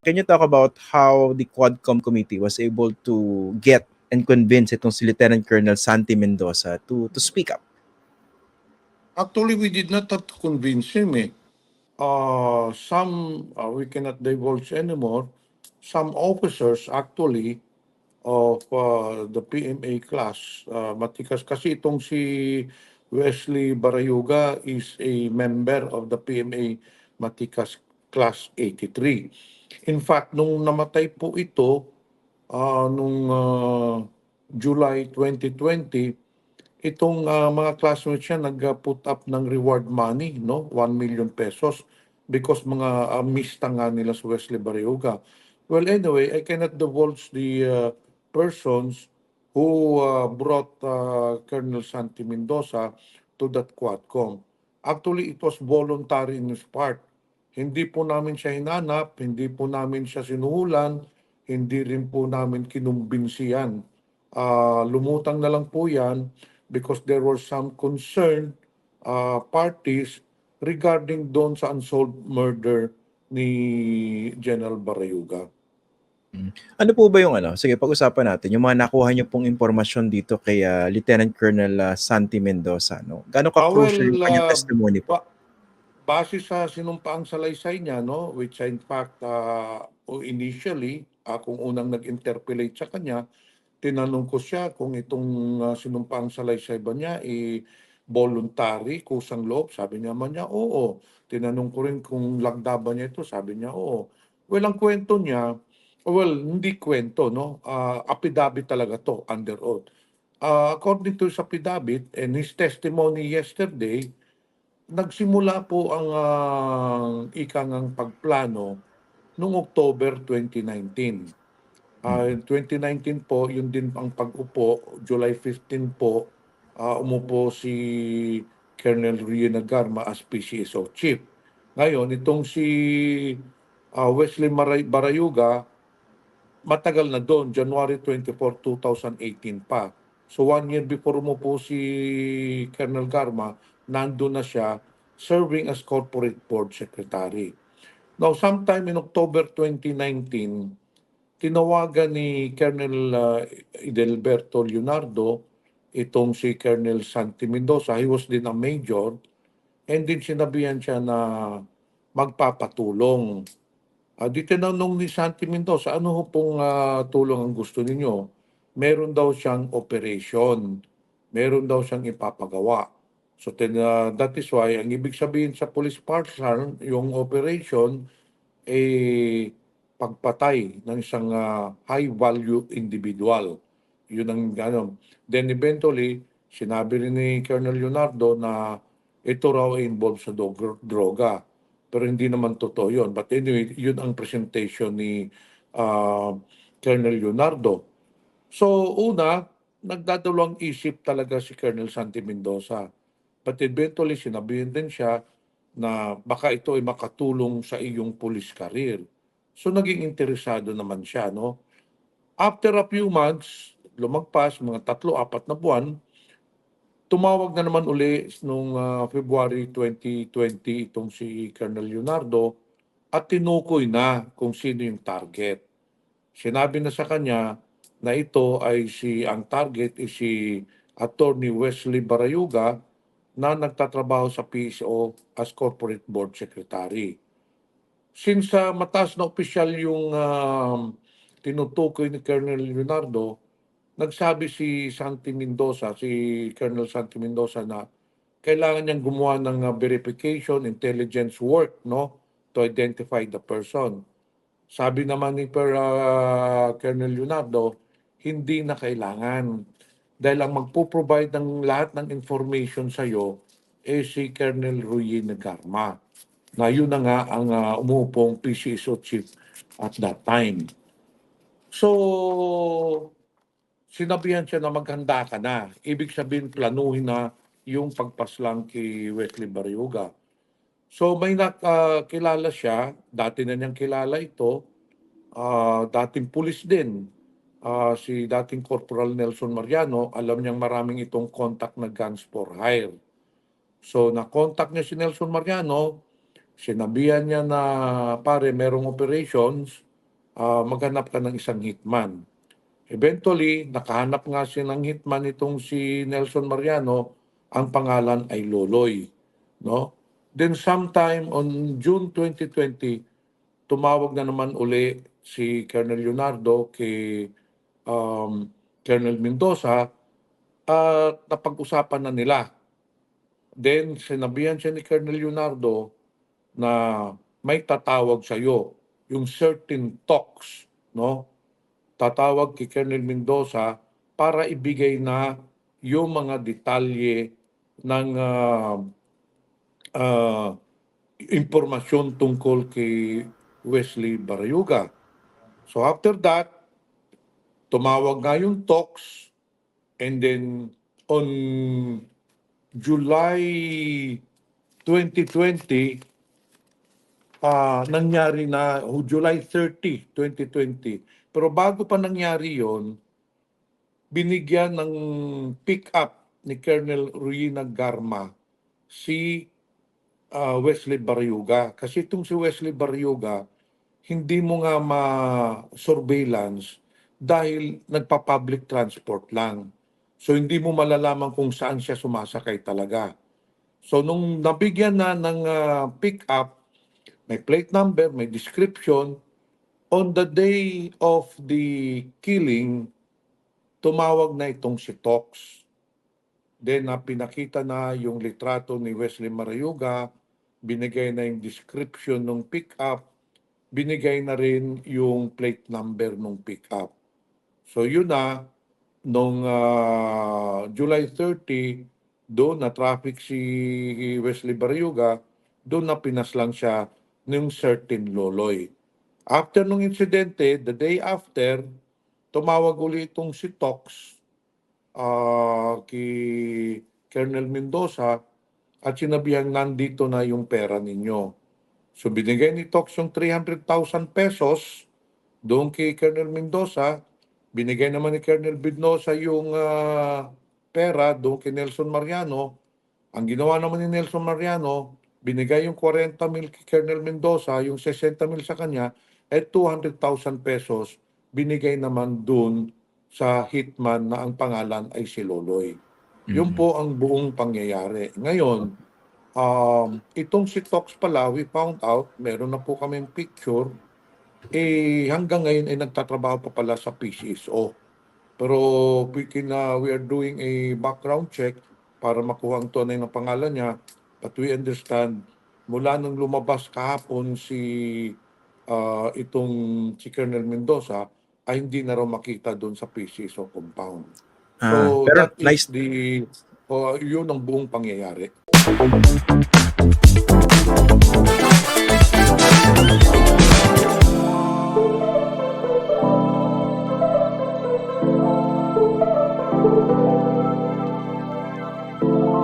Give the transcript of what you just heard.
Can you talk about how the Quadcom committee was able to get and convince itong si Lieutenant Colonel Santi Mendoza to to speak up? Actually, we did not have to convince him eh. Uh, some, uh, we cannot divulge anymore, some officers actually of uh, the PMA class, uh, matikas kasi itong si Wesley Barayuga is a member of the PMA Matikas Class 83. In fact, nung namatay po ito, uh, nung uh, July 2020, itong ah, mga classmates siya nag-put up ng reward money, no? 1 million pesos because mga uh, mista nga nila sa Wesley Barriuga. Well, anyway, I cannot divulge the uh, persons who uh, brought uh, Colonel Santi Mendoza to that Quadcom. Actually, it was voluntary in his part. Hindi po namin siya hinanap, hindi po namin siya sinuhulan, hindi rin po namin kinumbinsiyan. Ah, lumutang na lang po yan because there were some concerned uh, parties regarding doon sa unsolved murder ni General Barayuga. Ano po ba yung ano? Sige, pag-usapan natin yung mga nakuha niyo pong impormasyon dito kay ah, Lieutenant Colonel ah, Santi Mendoza, no? Gaano Ah, ka-crucial well, yung kanyang ah, testimony po? Ba- base sa sinumpaang salaysay niya, no, which in fact, uh, initially, akong unang nag-interpellate sa kanya, tinanong ko siya kung itong uh, sinumpaang salaysay ba niya, eh, voluntary, kusang loob. Sabi niya man niya, oo. Tinanong ko rin kung lagda ba niya ito. Sabi niya, oo. Well, ang kwento niya, well, hindi kwento, no? Uh, affidavit talaga to, under oath. Uh, according to his affidavit and his testimony yesterday, nagsimula po ang uh, ikangang pagplano noong October 2019. Ah, 2019 po, yun din ang pag-upo, July 15 po, ah, umupo si Colonel Riena Garma as PCSO chief. Ngayon, itong si ah, Wesley Maray- Barayuga, matagal na doon, January 24, 2018 pa. So one year before mo po si Colonel Garma, nandun na siya serving as corporate board secretary. Now, sometime in October 2019, tinawagan ni Colonel uh, Idelberto Leonardo itong si Colonel Santi Mendoza. He was din a major. And din sinabihan siya na magpapatulong. Uh, di tinanong ni Santi Mendoza, ano ho pong ah, tulong ang gusto ninyo? Meron daw siyang operation. Meron daw siyang ipapagawa. So tin, ah, that is why, ang ibig sabihin sa police partisan, yung operation, eh, pagpatay ng isang ah, high-value individual. Yun ang ano. Then eventually, sinabi rin ni Colonel Leonardo na ito raw ay involved sa droga. Pero hindi naman totoo yun. But anyway, yun ang presentation ni ah, Colonel Leonardo. So una, nagdadalawang isip talaga si Colonel Santi Mendoza. But eventually, sinabihin din siya na baka ito ay makatulong sa iyong police career. So naging interesado naman siya, no? After a few months, lumagpas, mga tatlo, apat na buwan, tumawag na naman uli nung ah, February 2020 itong si Colonel Leonardo at tinukoy na kung sino yung target. Sinabi na sa kanya na ito ay si ang target is si Attorney Wesley Barayuga na nagtatrabaho sa PSO as Corporate Board Secretary. Since sa mataas na opisyal yung um, tinutukoy ni Colonel Leonardo, nagsabi si Santi Mendoza, si Colonel Santi Mendoza na kailangan niyang gumawa ng uh, verification, intelligence work, no, to identify the person. Sabi naman ni per, uh, Colonel Leonardo, hindi na kailangan. Dahil ang magpo-provide ng lahat ng information sa iyo eh si Colonel Ruy Nagarma. Na yun na nga ang uh, umupong PCSO chief at that time. So, sinabihan siya na maghanda ka na. Ibig sabihin, planuhin na yung pagpaslang kay Wesley Barriuga. So, may nakilala siya, dati na niyang kilala ito, ah, dating pulis din, Ah, si dating Corporal Nelson Mariano, alam niyang maraming itong contact na guns for hire. So, na-contact niya si Nelson Mariano, sinabihan niya na pare, merong operations, ah, maghanap ka ng isang hitman. Eventually, nakahanap nga siya ng hitman itong si Nelson Mariano, ang pangalan ay Loloy. No? Then sometime on June 2020, tumawag na naman uli si Colonel Leonardo kay um, Colonel Mendoza at napag-usapan na nila. Then sinabihan siya ni Colonel Leonardo na may tatawag sa iyo, yung certain talks, no? Tatawag kay Colonel Mendoza para ibigay na yung mga detalye ng ah, ah, impormasyon tungkol kay Wesley Barayuga. So after that, tumawag nga yung talks and then on July 2020, ah nangyari na oh, July 30, 2020. Pero bago pa nangyari yon, binigyan ng pick-up ni Colonel Ruina Garma si ah, Wesley Barriuga. Kasi itong si Wesley Barriuga, hindi mo nga ma-surveillance dahil nagpa-public transport lang. So hindi mo malalaman kung saan siya sumasakay talaga. So nung nabigyan na ng ah, pick-up, may plate number, may description, on the day of the killing, tumawag na itong si Tox. Then na pinakita na yung litrato ni Wesley Marayuga, binigay na yung description ng pick-up, binigay na rin yung plate number ng pick-up. So yun na, nung ah, July 30, doon na traffic si Wesley Barriuga, doon na pinaslang siya ng certain Loloy. After nung insidente, the day after, tumawag ulit itong si Tox ah, kay Colonel Mendoza at sinabihan nandito na yung pera ninyo. So binigay ni Tox yung 300,000 pesos doon kay Colonel Mendoza. Binigay naman ni Colonel Mendoza yung ah, pera doon kay Nelson Mariano. Ang ginawa naman ni Nelson Mariano, binigay yung 40 mil kay Colonel Mendoza, yung 60 mil sa kanya, at 200,000 pesos binigay naman doon sa hitman na ang pangalan ay si Loloy. Yun Mhm. po ang buong pangyayari. Ngayon, um, itong si Tox pala, we found out, meron na po kaming picture, eh hanggang ngayon ay nagtatrabaho pa pala sa PCSO. Pero can, uh, we are doing a background check para makuha ang tunay na pangalan niya. But we understand, mula nung lumabas kahapon si uh, itong si Colonel Mendoza, ay hindi na raw makita doon sa PCSO compound. Ah, So pero that is nice the uh, yun ang buong pangyayari.